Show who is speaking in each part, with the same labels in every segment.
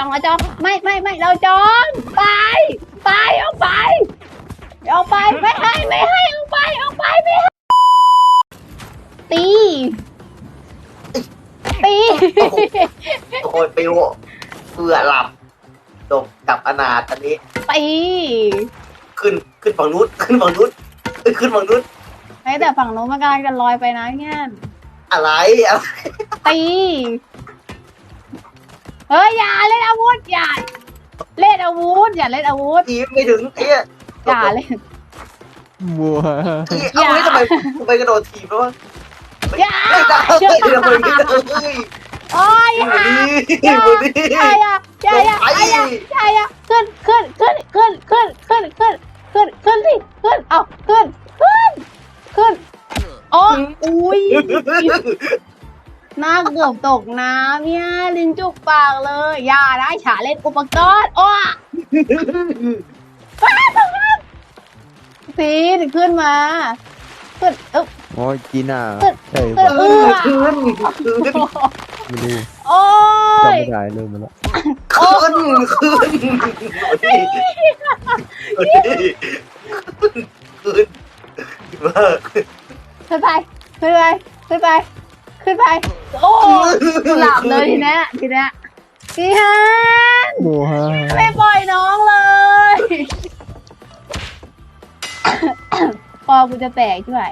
Speaker 1: องเราจองไม่ไม่ไม่เราจองไป ไปออกไปออกไปไม่ให้ไม่ให้ออกไปออกไปไม่ให้ตีตี
Speaker 2: โอ้ยไปิวเบื่อหลับจบดับอนาถอันนี้
Speaker 1: ตี
Speaker 2: ขึ้นขึ้นฝั่งนู้นขึ้นฝั่งนู้นเอ้ขึ้นฝั่งนู้น
Speaker 1: ไอ้ยแต่ฝั่งโน้นมันกำลังจะลอยไปนะเนี่ย
Speaker 2: อะไรอะไร
Speaker 1: ตี เฮ้ยอย่าเล่นอาวุธอย่าเล่นอาวุธอย่าเล่นอาวุธ
Speaker 2: ทีไม่ถึงเอี้ย
Speaker 1: อย่าเล่น
Speaker 3: มัว
Speaker 2: เอ้ยเอาเฮ้ยทำไมทำไมกระโดดทีบแล้ววะ
Speaker 1: อย่า
Speaker 2: ไม่ได้เฮ้ยทำไมไม่ได้เฮ้ย
Speaker 1: โอ้ย
Speaker 2: อยู่
Speaker 1: อย่า
Speaker 2: นี่อยู่นี่
Speaker 1: อย่าอย่าอย่าอย่าอย่าอย่าอย่าขึ้นขึ้นขึ้นขึ้นขึ้นขึ้นขึ้นขึ้นขึ้นสิขึ้นเอาขึ้นขึ้นขึ้นโอ้อุ้ย หน้าเกือบตกน้ำเนี่ยลิ้นจุกปากเลย อย่าได้ฉาเล่นอุปกรณ์โอ้ว้าวตกน้ำสีขึ้นมาขึ้นอึ๊บ
Speaker 3: โอ้ยจีน่า
Speaker 1: ขึ้น
Speaker 3: ใช่
Speaker 1: ขึ้น
Speaker 3: ปะ
Speaker 1: เอื้อ
Speaker 2: ขึ้นขึ้น
Speaker 3: ไม่รู้
Speaker 1: โอ้
Speaker 3: จำ
Speaker 1: ย
Speaker 3: ไม่ได้เริ่มมาแล้ว
Speaker 2: ขึ้นขึ้นขึ้นขึ้นมาก
Speaker 1: ขึ้นไปขึ้นไปขึ้นไป ขึ้นไป โอ้หลับเลยทีเนี้ยทีเนี้ยพี่ฮัน
Speaker 3: มัวฮะ
Speaker 1: ไม่ปล่อยน้องเลยพอกูจะแตกช่วย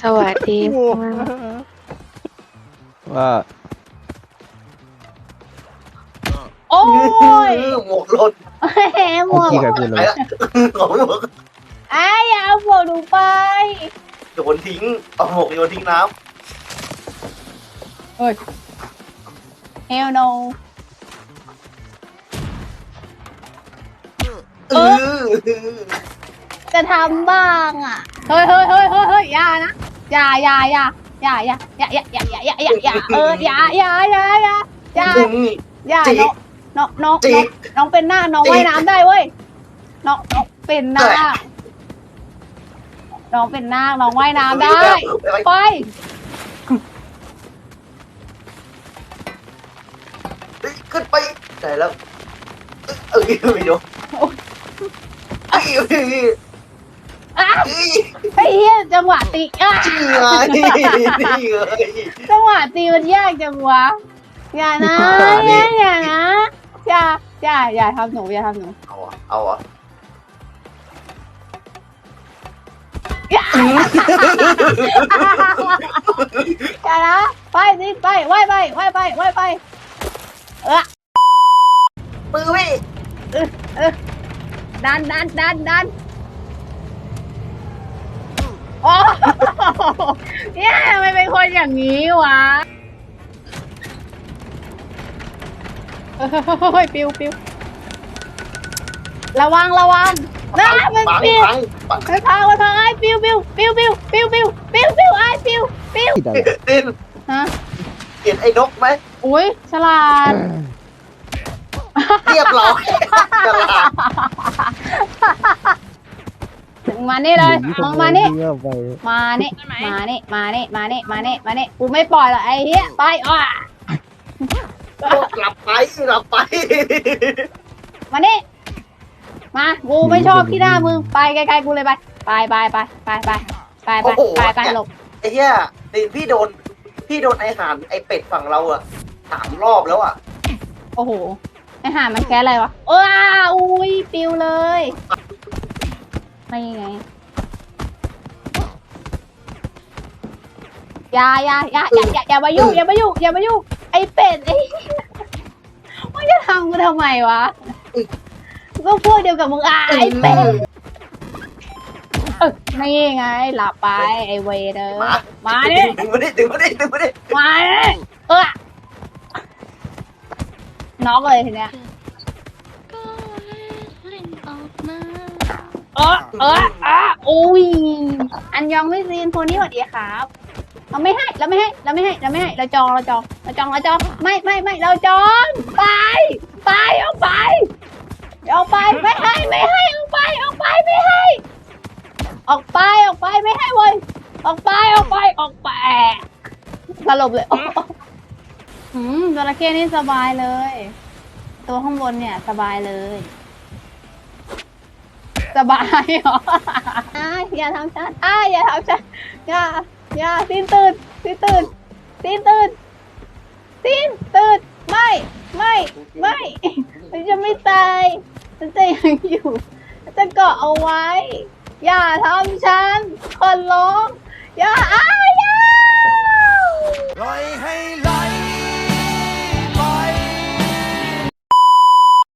Speaker 4: สวัสดี
Speaker 3: มัวว่า
Speaker 1: โอ้ย
Speaker 2: หมวกหล่น
Speaker 1: แหมหม
Speaker 3: เมื่อ
Speaker 1: วก
Speaker 3: กี้ใครพูด
Speaker 2: ไป
Speaker 3: เลย
Speaker 2: ละของหมวก
Speaker 1: ไอ้ยอย่าเอาหมวกหนูไป
Speaker 2: โยนทิ้งเอาหมวกโยนทิ้งน้
Speaker 1: เฮลโนำ
Speaker 2: เออ
Speaker 1: จะทำบ้างอะ เฮ้ยเฮ้ยเฮ้ยเฮ้ยเฮ้ยอย่านะ อย่าอย่าอย่าอย่าอย่าอย่าอย่าอย่าอย่าอย่าอย่าเอออย่าอย่าอย่าอย่าอย่าอย่า
Speaker 2: จิก
Speaker 1: น้องน้อง
Speaker 2: จิ
Speaker 1: น้อง
Speaker 2: ก
Speaker 1: น้องเป็นหน้าน้อง
Speaker 2: จิก
Speaker 1: ว่ายน้ำได้เว้ย น้องน้องเป็นหน้า น้องเป็นหน้าน้องว่ายน้ำได้ ไป
Speaker 2: ขึ้นไปได้แล้วเอ้ยไม่โดนเอ้ยเอ้ย
Speaker 1: อ้าว
Speaker 2: เอ้ย
Speaker 1: ไอ้เหี้ยจังหวะตีอ้า
Speaker 2: นี่ไงนี่ไง
Speaker 1: จังหวะตีมันยากจังวะอย่านะ
Speaker 2: นี่
Speaker 1: อย่าอย่านะอย่าอย่าอย่าทำหนูอย่าทำหนู
Speaker 2: เอาอะเอาอะ
Speaker 1: อย่าอย่านะไปสิไปไหวไปไหวไปไหวไป เออ
Speaker 2: มือพี่
Speaker 1: ดันดันดันดันโอ้เนี่ยทำไมเป็นคนอย่างนี้วะเฮ้ยปิวปิวระวังระวัง นะมัน
Speaker 2: ปัง
Speaker 1: ปิว
Speaker 2: ปังปัง
Speaker 1: มันพังมันพังไอ้ปิวปิวปิวปิวปิวปิวปิวปิวไอ้ปิวปิว
Speaker 3: ที่ดัง
Speaker 2: เต้น
Speaker 1: ฮะ
Speaker 2: เห็นไอ้นกไหม
Speaker 1: อุ้ยฉลาด
Speaker 2: เรียบร้อยฉลาด
Speaker 1: ถึงมานี่เลยมึงมานี่
Speaker 3: เที่ยวไป
Speaker 1: มานี่ มานี่ มานี่ มานี่ มานี่ มานี่ กูไม่ปล่อยหรอกไอ้เหี้ย ไปอะ
Speaker 2: หลับไปหลับไป
Speaker 1: มานี่ มากูไม่ชอบที่หน้ามึงไปไกลๆกูเลยไปไปไปไปไปไปไปไปไปไปหลบ
Speaker 2: ไอ้เหี้ยนี่พี่โดน พี่โดนไอ้ห่านไอ้เป็ดฝั่งเราอะสามรอบแล้วอะ
Speaker 1: โอ้โหไอ้ห่ามันแค่อะไรวะเอออุ้ยปิวเลยไม่ไงอย่าอย่าอย่าอย่าอย่าอย่ามายุ่งอย่ามายุ่งอย่ามายุ่งไอ้เป็ดไอ้ว่าจะทำกูทำไมวะ ก็พวกเดียวกับมึงอะไอ้เป็ดเออนี่ไงหลับไปไอ้เวเดอร์
Speaker 2: มา
Speaker 1: มาเนี่ย
Speaker 2: ดึงมาดิดึงมาดิดึงมาดิ
Speaker 1: มาเนี่ยเออน็อกเลยทีเนี้ย
Speaker 4: ก็เล่นออกมา
Speaker 1: เออเอออะอุ้ยอันยองไม่ซีนโพนี่สวัสดีครับ เราไม่ให้เราไม่ให้เราไม่ให้เราไม่ให้เราจองเราจองเราจองเราจองไม่ไม่ไม่เราจองไป ไปออกไป ออกไปไม่ให้ไม่ให้ออกไปออกไปไม่ให้ ออกไปออกไปไม่ให้เว้ยออกไปออกไปออกไปสลบเลยอืมจระเข้นี่สบายเลย ตัวข้างบนเนี่ยสบายเลย สบายเหรออ้าอย่าทำฉันอ้าอย่าทำฉันอย่าอย่าสิ้นตื่นสิ้นตื่นสิ้นตื่นสิ้นตื่นไม่ ไม่ ไม่ มันจะไม่ตาย ฉันจะยังอยู่มันจะเกาะเอาไว้ อย่าทำฉันคนร้องอย่าอ้า